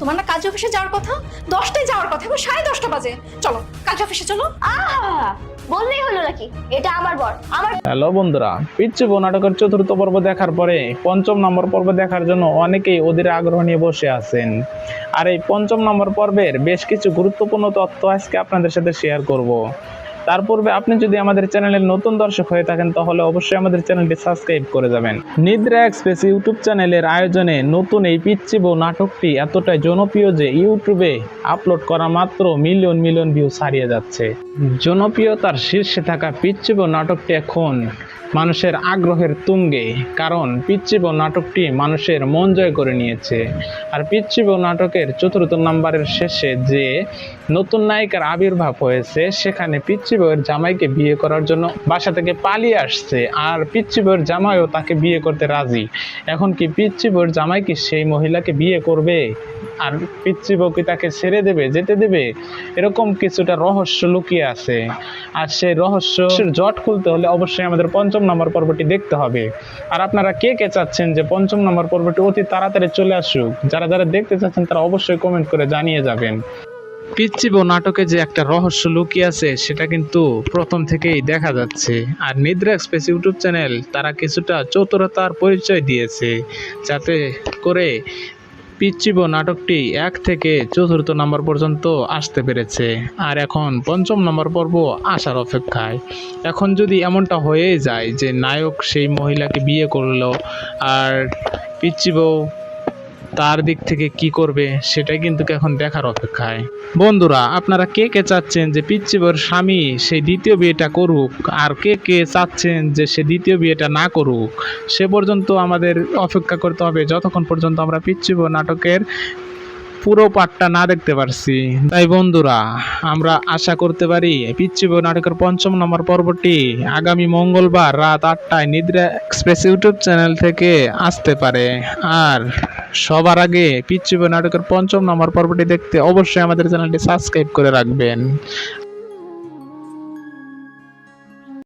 তোমার না কাজ অফিসে যাওয়ার কথা? দশটায় যাওয়ার কথা এখন সাড়ে দশটা বাজে। চলো কাজ অফিসে চলো। আহা বললেই হলো নাকি? এটা আমার বর আমার হ্যালো বন্ধুরা পিচ্ছি নাটকের চতুর্থ পর্ব দেখার পরে পঞ্চম নম্বর পর্ব দেখার জন্য অনেকেই ওদের আগ্রহ নিয়ে বসে আছেন। আর এই পঞ্চম নম্বর পর্বের বেশ কিছু গুরুত্বপূর্ণ তথ্য আজকে আপনাদের সাথে শেয়ার করব। তার পূর্বে আপনি যদি আমাদের চ্যানেলের নতুন দর্শক হয়ে থাকেন, তাহলে অবশ্যই আমাদের চ্যানেলটি সাবস্ক্রাইব করে যাবেন। নিদ্রা এক্সপ্রেস ইউটিউব চ্যানেলের আয়োজনে নতুন এই পিচ্ছি নাটকটি এতটাই জনপ্রিয় যে ইউটিউবে আপলোড করা মাত্র মিলিয়ন মিলিয়ন ভিউ ছাড়িয়ে যাচ্ছে। জনপ্রিয়তার শীর্ষে থাকা পিচ্ছি বউ নাটকটি এখন মানুষের আগ্রহের তুঙ্গে, কারণ পিচ্ছিব নাটকটি মানুষের মন জয় করে নিয়েছে। আর পিচ্ছিব নাটকের চতুর্থ নাম্বারের শেষে যে নতুন নায়িকার আবির্ভাব হয়েছে, সেখানে পিচ্ছিবয়ের জামাইকে বিয়ে করার জন্য বাসা থেকে পালিয়ে আসছে, আর পিচ্ছিবয়ের জামাইও তাকে বিয়ে করতে রাজি। এখন কি পিচ্ছিবয়ের জামাই কি সেই মহিলাকে বিয়ে করবে? আর পিচ্ছিব কি তাকে ছেড়ে দেবে, যেতে দেবে? এরকম কিছুটা রহস্য লুকিয়ে আছে। আর সেই রহস্য জট খুলতে হলে অবশ্যই আমাদের পঞ্চম নম্বর পর্বটি দেখতে হবে। আর আপনারা কে কে চাচ্ছেন যে পঞ্চম নম্বর পর্বটি অতি তাড়াতাড়ি চলে আসুক? যারা যারা দেখতে চাচ্ছেন তারা অবশ্যই কমেন্ট করে জানিয়ে যাবেন। পিচ্ছিব নাটকে যে একটা রহস্য লুকিয়ে আছে, সেটা কিন্তু প্রথম থেকেই দেখা যাচ্ছে। আর নিদ্রা এক্সপ্রেস ইউটিউব চ্যানেল, তারা কিছুটা চতুরতার পরিচয় দিয়েছে। যাতে করে পিচ্ছিব নাটকটি এক থেকে চতুর্থ নম্বর পর্যন্ত আসতে পেরেছে। আর এখন পঞ্চম নম্বর পর্ব আসার অপেক্ষায়। এখন যদি এমনটা হয়ে যায় যে নায়ক সেই মহিলাকে বিয়ে করল, আর পিচ্ছিব তার দিক থেকে কি করবে, সেটাই কিন্তু এখন দেখার অপেক্ষায়। বন্ধুরা, আপনারা কে কে চাচ্ছেন যে পিচ্ছিবর স্বামী সেই দ্বিতীয় বিয়েটা করুক, আর কে কে চাচ্ছেন যে সে দ্বিতীয় বিয়েটা না করুক, সে পর্যন্ত আমাদের অপেক্ষা করতে হবে। যতক্ষণ পর্যন্ত আমরা পিচ্ছিব নাটকের পুরো পাঠটা না দেখতে পারছি। তাই বন্ধুরা, আমরা আশা করতে পারি পিচ্ছিব নাটকের পঞ্চম নম্বর পর্বটি আগামী মঙ্গলবার রাত আটটায় নিদ্রা এক্সপ্রেস ইউটিউব চ্যানেল থেকে আসতে পারে। আর সবার আগে পিচ্ছিব নাটকের পঞ্চম নম্বর পর্বটি দেখতে অবশ্যই আমাদের চ্যানেলটি সাবস্ক্রাইব করে রাখবেন।